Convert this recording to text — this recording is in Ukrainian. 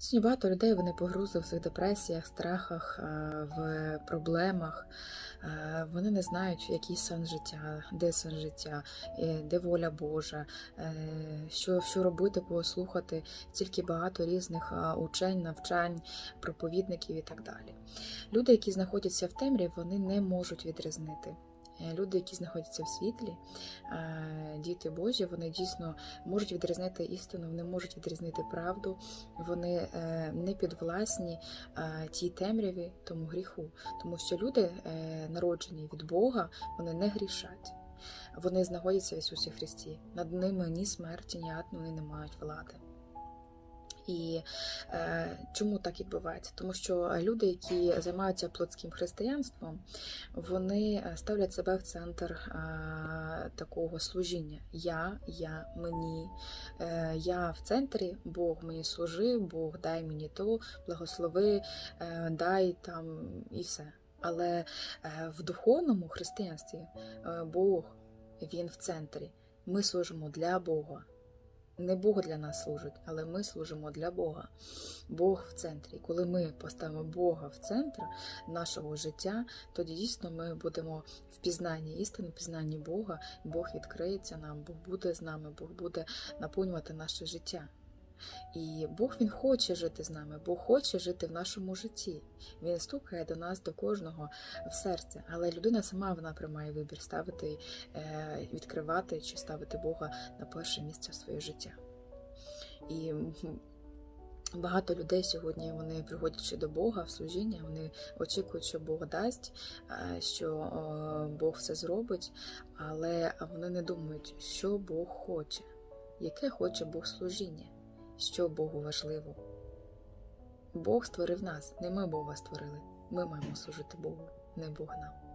Сьогодні багато людей вони погрузли в своїх депресіях, страхах, е, в проблемах. Е, Вони не знають, який сенс життя, де сенс життя, е, де воля Божа, що, що робити, кого слухати. Стільки багато різних учень, навчань, проповідників і так далі. Люди, які знаходяться в темряві, вони не можуть відрізнити. Е, Люди, які знаходяться в світлі, е, діти Божі, вони дійсно можуть відрізнити істину, вони можуть відрізнити правду, вони е, не підвласні тій темряві, тому гріху, тому що люди, народжені від Бога, вони не грішать. Вони знаходяться в Ісусі Христі. Над ними ні смерті, ні ад вони не мають влади. І е, чому так відбувається? Тому що люди, які займаються плотським християнством, вони е, ставлять себе в центр е, такого служіння. Я, я, мені, е, я в центрі, Бог мені служи, Бог дай мені то, благослови, е, дай там і все. Але е, в духовному християнстві е, Бог він в центрі. Ми служимо для Бога. Не Бог для нас служить, але ми служимо для Бога. Бог в центрі. Коли ми поставимо Бога в центр нашого життя, тоді дійсно ми будемо в пізнанні істини, в пізнанні Бога, Бог відкриється нам, Бог буде з нами, Бог буде наповнювати наше життя. І Бог Він хоче жити з нами, Бог хоче жити в нашому житті. Він стукає до нас, до кожного в серце. Але людина сама вона приймає вибір ставити, е, відкривати чи ставити Бога на перше місце в своє життя. І Багато людей сьогодні вони приходячи до Бога в служіння, вони очікують, що Бог дасть, е, що Бог все зробить, але вони не думають, що Бог хоче, яке хоче Бог служіння, що Богу важливо. Бог створив нас, не ми Бога створили. Ми маємо служити Богу, не Бог нам.